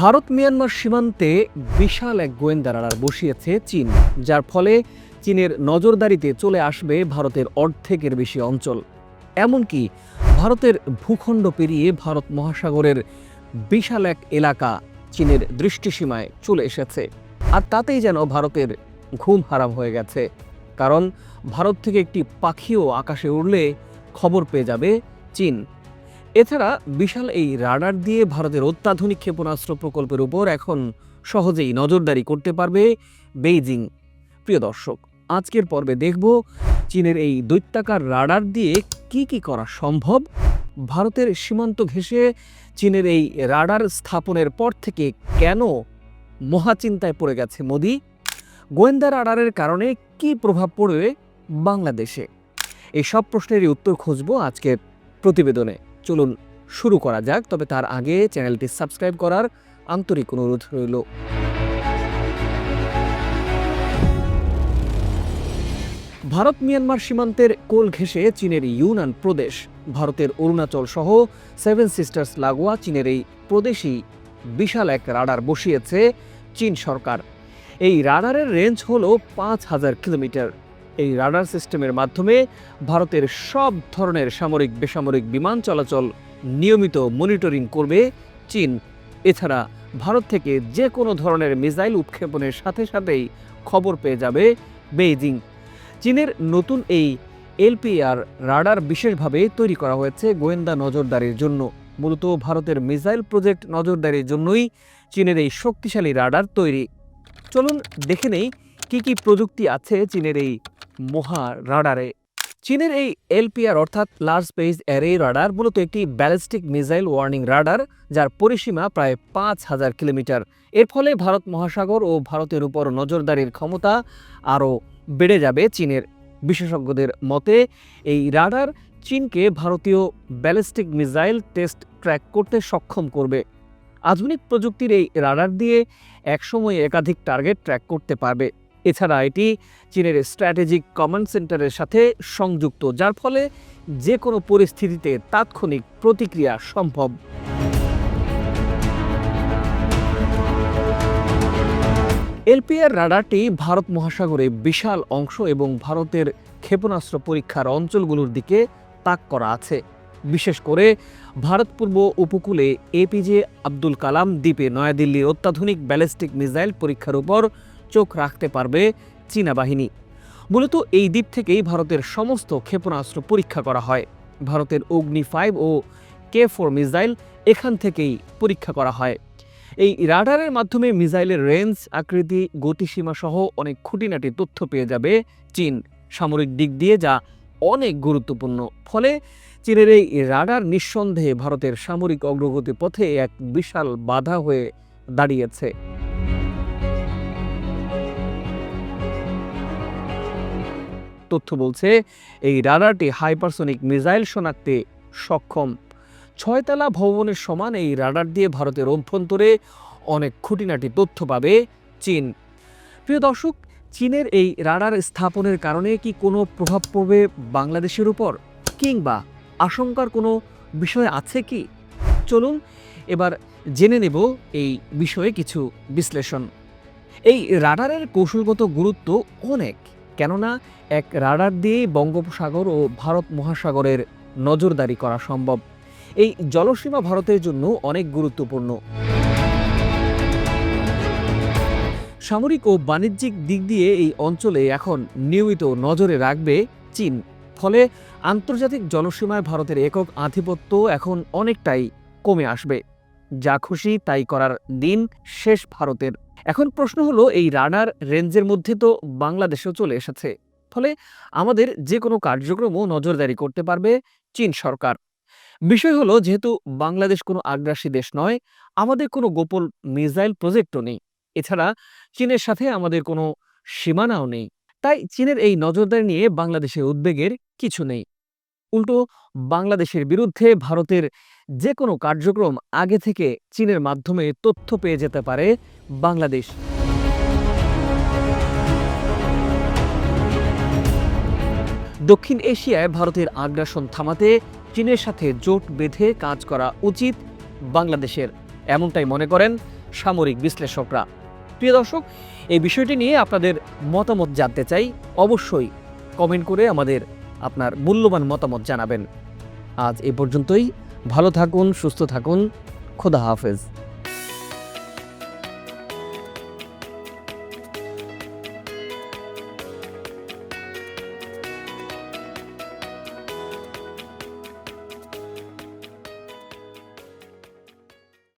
Bharat Myanmar সীমান্তে বিশাল এক গোয়েন্দা রাডার বসিয়েছে চীন, যার ফলে চীনের নজরদারিতে চলে আসবে ভারতের অর্ধেকের বেশি অঞ্চল। এমনকি ভারতের ভূখণ্ড পেরিয়ে ভারত মহাসাগরের বিশাল এক এলাকা চীনের দৃষ্টিসীমায় চলে এসেছে। আর তাতেই যেন ভারতের ঘুম হারাম হয়ে গেছে। কারণ ভারত থেকে একটি পাখিও আকাশে উড়লে খবর পেয়ে যাবে চীন। এছাড়া বিশাল এই রাডার দিয়ে ভারতের অত্যাধুনিক ক্ষেপণাস্ত্র প্রকল্পের উপর এখন সহজেই নজরদারি করতে পারবে বেইজিং। প্রিয় দর্শক, আজকের পর্বে দেখব চীনের এই দৈত্যাকার রাডার দিয়ে কি কি করা সম্ভব। ভারতের সীমান্ত ঘেঁষে চীনের এই রাডার স্থাপনের পর থেকে কেন মহাচিন্তায় পড়ে গেছে মোদি? গোয়েন্দা রাডারের কারণে কি প্রভাব পড়বে বাংলাদেশে? এই সব প্রশ্নেরই উত্তর খুঁজব আজকের প্রতিবেদনে। চলুন শুরু করা যাক, তবে তার আগে চ্যানেলটি সাবস্ক্রাইব করার আন্তরিক অনুরোধ রইল। ভারত মিয়ানমার সীমান্তের কোল ঘেঁষে চীনের ইউনান প্রদেশ। ভারতের অরুণাচল সহ সেভেন সিস্টার্স লাগোয়া চীনের এই প্রদেশই বিশাল এক রাডার বসিয়েছে চীন সরকার। এই রাডারের রেঞ্জ হল পাঁচ হাজার কিলোমিটার। এই রাডার সিস্টেমের মাধ্যমে ভারতের সব ধরনের সামরিক, বেসামরিক বিমান চলাচল নিয়মিত মনিটরিং করবে চীন। এছাড়া ভারত থেকে যে কোনো ধরনের মিসাইল উৎক্ষেপণের সাথে সাথেই খবর পেয়ে যাবে বেইজিং। চীনের নতুন এই এলপিআর রাডার বিশেষভাবে তৈরি করা হয়েছে গোয়েন্দা নজরদারির জন্য। মূলত ভারতের মিসাইল প্রজেক্ট নজরদারির জন্যই চীনের এই শক্তিশালী রাডার তৈরি। চলুন দেখে নেই কী কী প্রযুক্তি আছে চীনের এই মহা রাডারে। চীনের এই এলপিআর অর্থাৎ লার্জ স্পেস অ্যারে রাডার মূলত একটি ব্যালিস্টিক মিসাইল ওয়ার্নিং রাডার, যার পরিসীমা প্রায় পাঁচ হাজার কিলোমিটার। এর ফলে ভারত মহাসাগর ও ভারতের উপর নজরদারির ক্ষমতা আরও বেড়ে যাবে চীনের বিশেষজ্ঞদের মতে। এই রাডার চীনকে ভারতীয় ব্যালিস্টিক মিসাইল টেস্ট ট্র্যাক করতে সক্ষম করবে। আধুনিক প্রযুক্তির এই রাডার দিয়ে একসময় একাধিক টার্গেট ট্র্যাক করতে পারবে। এছাড়া এটি চীনের স্ট্র্যাটেজিক কমান্ড সেন্টারের সাথে সংযুক্ত, যার ফলে যে কোনো পরিস্থিতিতে তাৎক্ষণিক প্রতিক্রিয়া সম্ভব। এলপিআর রাডারটি ভারত মহাসাগরে বিশাল অংশ এবং ভারতের ক্ষেপণাস্ত্র পরীক্ষার অঞ্চলগুলোর দিকে তাক করা আছে। বিশেষ করে ভারত পূর্ব উপকূলে এপিজে আব্দুল কালাম দ্বীপে নয়াদিল্লির অত্যাধুনিক ব্যালিস্টিক মিসাইল পরীক্ষার উপর চোখ রাখতে পারবে চীনা বাহিনী। মূলত এই দ্বীপ থেকেই ভারতের সমস্ত ক্ষেপণাস্ত্র পরীক্ষা করা হয়। ভারতের অগ্নি ফাইভ ও কে ফোর মিসাইল এখান থেকেই পরীক্ষা করা হয়। এই রাডারের মাধ্যমে মিসাইলের রেঞ্জ, আকৃতি, গতিসীমা সহ অনেক খুঁটিনাটি তথ্য পেয়ে যাবে চীন। সামরিক দিক দিয়ে যা অনেক গুরুত্বপূর্ণ। ফলে চীনের এই রাডার নিঃসন্দেহে ভারতের সামরিক অগ্রগতি পথে এক বিশাল বাধা হয়ে দাঁড়িয়েছে। তথ্য বলছে, এই রাডারটি হাইপারসোনিক মিসাইল শনাক্তে সক্ষম। ছয়তলা ভবনের সমান এই রাডার দিয়ে ভারতের অভ্যন্তরে অনেক খুঁটিনাটি তথ্য পাবে চীন। প্রিয় দর্শক, চীনের এই রাডার স্থাপনের কারণে কি কোনো প্রভাব পড়বে বাংলাদেশের উপর? কিংবা আশঙ্কার কোনো বিষয় আছে কি? চলুন এবার জেনে নেব এই বিষয়ে কিছু বিশ্লেষণ। এই রাডারের কৌশলগত গুরুত্ব অনেক। কেননা এক রাডার দিয়েই বঙ্গোপসাগর ও ভারত মহাসাগরের নজরদারি করা সম্ভব। এই জলসীমা ভারতের জন্য অনেক গুরুত্বপূর্ণ। সামরিক ও বাণিজ্যিক দিক দিয়ে এই অঞ্চলে এখন নিয়মিত নজরে রাখবে চীন। ফলে আন্তর্জাতিক জলসীমায় ভারতের একক আধিপত্য এখন অনেকটাই কমে আসবে। যা খুশি তাই করার দিন শেষ ভারতের। এখন প্রশ্ন হলো, এই রাডার রেঞ্জের মধ্যে তো বাংলাদেশেও চলে এসেছে। ফলে আমাদের যে কোনো কার্যক্রমও নজরদারি করতে পারবে চীন সরকার। বিষয় হলো, যেহেতু বাংলাদেশ কোনো আগ্রাসী দেশ নয়, আমাদের কোনো গোপন মিসাইল প্রজেক্টও নেই। এছাড়া চীনের সাথে আমাদের কোনো সীমানাও নেই। তাই চীনের এই নজরদারি নিয়ে বাংলাদেশের উদ্বেগের কিছু নেই। উল্টো বাংলাদেশের বিরুদ্ধে ভারতের যে কোনো কার্যক্রম আগে থেকে চীনের মাধ্যমে তথ্য পেয়ে যেতে পারে বাংলাদেশ। দক্ষিণ এশিয়ায় ভারতের আগ্রাসন থামাতে চীনের সাথে জোট বেঁধে কাজ করা উচিত বাংলাদেশের, এমনটাই মনে করেন সামরিক বিশ্লেষকরা। প্রিয় দর্শক, এই বিষয়টি নিয়ে আপনাদের মতামত জানতে চাই, অবশ্যই কমেন্ট করে আমাদের আপনার মূল্যবান মতামত জানাবেন। আজ এ পর্যন্তই। ভালো থাকুন সুস্থ থাকুন। খোদা হাফেজ।